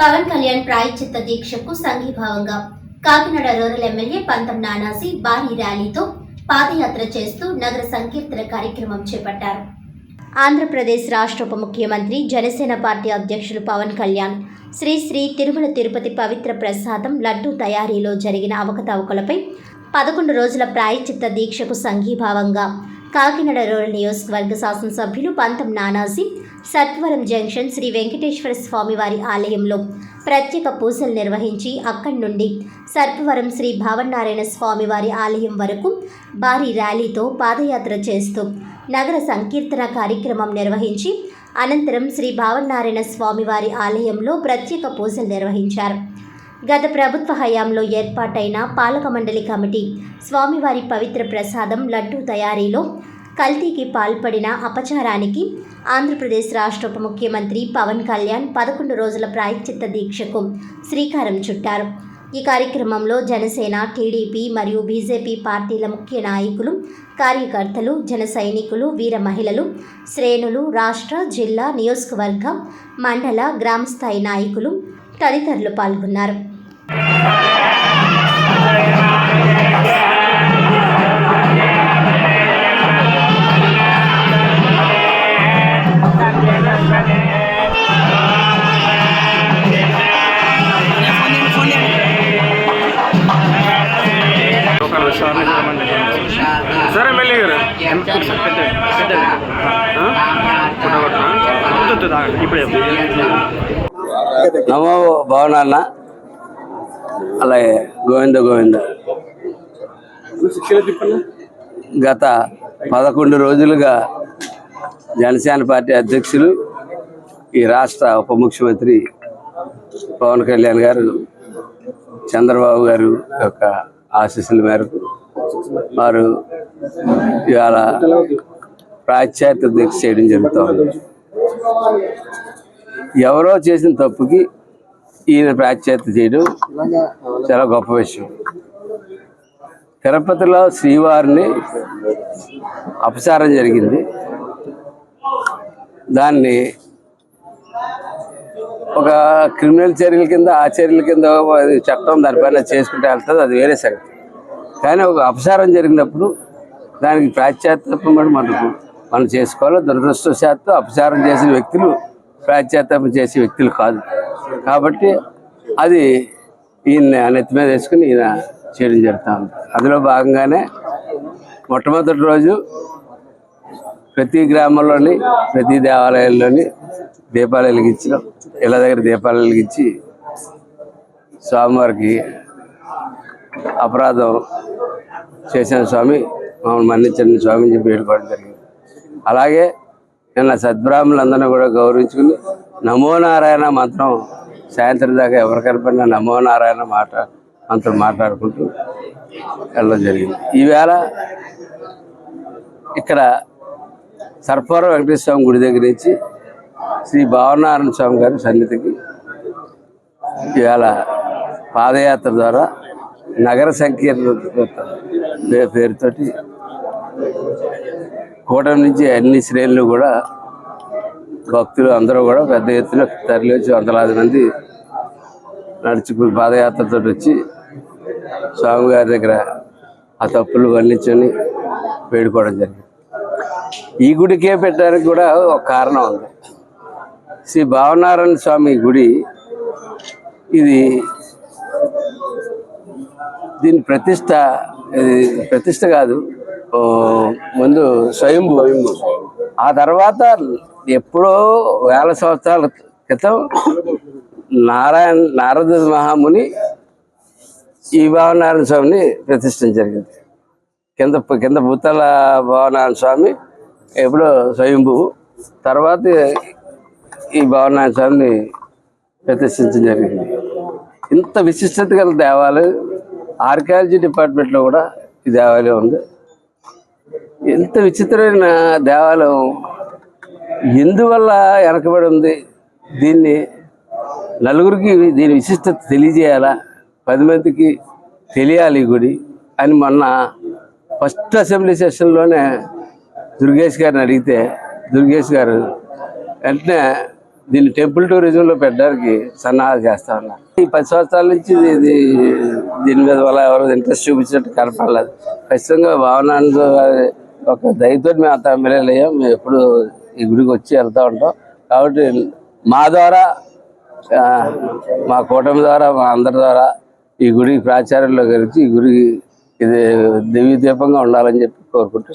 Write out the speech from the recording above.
పవన్ కళ్యాణ్ ప్రాయచిత్త దీక్షకు సంఘీభావంగా Kakinada rural MLA పంతం నానాసి భారీ ర్యాలీతో పాదయాత్ర చేస్తూ నగర సంకీర్తన కార్యక్రమం చేపట్టారు. ఆంధ్రప్రదేశ్ రాష్ట్ర ఉప ముఖ్యమంత్రి జనసేన పార్టీ అధ్యక్షులు పవన్ కళ్యాణ్ శ్రీ శ్రీ తిరుమల తిరుపతి పవిత్ర ప్రసాదం లడ్డూ తయారీలో జరిగిన అవకతవకలపై పదకొండు రోజుల ప్రాయచిత్త దీక్షకు సంఘీభావంగా కాకినాడ రూరల్ నియోజకవర్గ శాసనసభ్యులు పంతం నానాజీ సత్వరం జంక్షన్ శ్రీ వెంకటేశ్వర స్వామివారి ఆలయంలో ప్రత్యేక పూజలు నిర్వహించి అక్కడి నుండి సర్పవరం శ్రీ భావనారాయణ స్వామివారి ఆలయం వరకు భారీ ర్యాలీతో పాదయాత్ర చేస్తూ నగర సంకీర్తన కార్యక్రమం నిర్వహించి అనంతరం శ్రీ భావనారాయణ స్వామివారి ఆలయంలో ప్రత్యేక పూజలు నిర్వహించారు. గత ప్రభుత్వ హయాంలో ఏర్పాటైన పాలక మండలి కమిటీ స్వామివారి పవిత్ర ప్రసాదం లడ్డూ తయారీలో కల్తీకి పాల్పడిన అపచారానికి ఆంధ్రప్రదేశ్ రాష్ట్ర ఉప ముఖ్యమంత్రి పవన్ కళ్యాణ్ పదకొండు రోజుల ప్రాయశ్చిత్త దీక్షకు శ్రీకారం చుట్టారు. ఈ కార్యక్రమంలో జనసేన టీడీపీ మరియు బీజేపీ పార్టీల ముఖ్య నాయకులు కార్యకర్తలు జన సైనికులు వీర మహిళలు శ్రేణులు రాష్ట్ర జిల్లా నియోజకవర్గ మండల గ్రామస్థాయి నాయకులు తదితరులు పాల్గొన్నారు. తాగండి. ఇప్పుడే. నమో భవనాన్న. అలాగే గోవింద గోవింద. గత పదకొండు రోజులుగా జనసేన పార్టీ అధ్యక్షులు ఈ రాష్ట్ర ఉప ముఖ్యమంత్రి పవన్ కళ్యాణ్ గారు చంద్రబాబు గారు యొక్క ఆశీస్సుల మేరకు వారు ఇవాళ ప్రాచ్యాత దీక్ష చేయడం జరుగుతుంది. ఎవరో చేసిన తప్పుకి ఈయన ప్రాచ్యాత చేయడం చాలా గొప్ప విషయం. తిరుపతిలో శ్రీవారిని అపచారం జరిగింది. దాన్ని ఒక క్రిమినల్ చర్యల కింద ఆ చర్యల కింద చట్టం దానిపైన చేసుకుంటే వెళ్తుంది అది వేరే సంగతి. కానీ ఒక అపచారం జరిగినప్పుడు దానికి ప్రాచ్యాత్తం మనకు మనం చేసుకోవాలి దురదృష్టశాత్తు అపచారం చేసిన వ్యక్తులు ప్రాచ్యాత్తం చేసే వ్యక్తులు కాదు. కాబట్టి అది ఈయన నెత్తి మీద వేసుకుని ఈయన చేయడం జరుగుతూ ఉంది. అందులో భాగంగానే మొట్టమొదటి రోజు ప్రతి గ్రామంలోని ప్రతి దేవాలయాల్లోని దీపాలు వెలిగించడం ఇళ్ళ దగ్గర దీపాలు వెలిగించి స్వామివారికి అపరాధం చేసిన స్వామి. మమ్మల్ని మన్నించండి స్వామి చెప్పి వేడుకోవడం జరిగింది. అలాగే నిన్న సద్బ్రాహ్మణులందరినీ కూడా గౌరవించుకుని నమో నారాయణ మంత్రం సాయంత్రం దాకా ఎవరు కనపడినా నమో నారాయణ మాట మంత్రం మాట్లాడుకుంటూ వెళ్ళడం జరిగింది. ఈవేళ ఇక్కడ సర్పవరం వెంకటేశ్వర స్వామి గుడి దగ్గర నుంచి శ్రీ భావనారాయణ స్వామి గారి సన్నిధికి ఇవాళ పాదయాత్ర ద్వారా నగర సంకీర్ణ పేరుతోటి కూటమి నుంచి అన్ని శ్రేణులు కూడా భక్తులు అందరూ కూడా పెద్ద ఎత్తున తరలి వచ్చి వందలాది మంది నడుచుకుని పాదయాత్రతో వచ్చి స్వామివారి దగ్గర ఆ తప్పులు వర్ణించుని వేడుకోవడం జరిగింది. ఈ గుడికే పెట్టడానికి కూడా ఒక కారణం ఉంది. శ్రీ భావనారాయణ స్వామి గుడి ఇది దీని ప్రతిష్ట ఇది ప్రతిష్ట కాదు ముందు స్వయంభూ. ఆ తర్వాత ఎప్పుడో వేల సంవత్సరాల క్రితం నారాయణ నారద మహాముని ఈ భావనారాయణ స్వామిని ప్రతిష్ఠించడం జరిగింది. కింద కింద భూతల భావనారాయణ స్వామి ఎప్పుడో స్వయంభూ. తర్వాత ఈ భావనారాయణ స్వామిని ప్రతిష్ఠించడం జరిగింది. ఇంత విశిష్టత గల దేవాలయం ఆర్కియాలజీ డిపార్ట్మెంట్లో కూడా ఈ దేవాలయం ఉంది. ఎంత విచిత్రమైన దేవాలయం. ఎందువల్ల వెనకబడి ఉంది? దీన్ని నలుగురికి దీని విశిష్టత తెలియజేయాలా? పది మందికి తెలియాలి ఈ గుడి అని మొన్న ఫస్ట్ అసెంబ్లీ సెషన్లోనే దుర్గేష్ గారిని అడిగితే దుర్గేష్ గారు వెంటనే దీన్ని టెంపుల్ టూరిజంలో పెట్టడానికి సన్నాహాలు చేస్తా ఉన్నారు. ఈ పది సంవత్సరాల నుంచి ఇది- ఇది దీని మీద వల్ల ఎవరు ఇంట్రెస్ట్ చూపించినట్టు కనపడలేదు. ఖచ్చితంగా భావనానంద గారి ఒక దయతో మేము అంత ఎమ్మెల్యేలు అయ్యాం. మేము ఎప్పుడు ఈ గుడికి వచ్చి వెళ్తూ ఉంటాం. కాబట్టి మా ద్వారా ఆ, మా కూటమి ద్వారా మా అందరి ద్వారా ఈ గుడికి ప్రాచార్యంలో కలిసి ఈ గుడి ఇది దివ్య దీపంగా ఉండాలని చెప్పి కోరుకుంటూ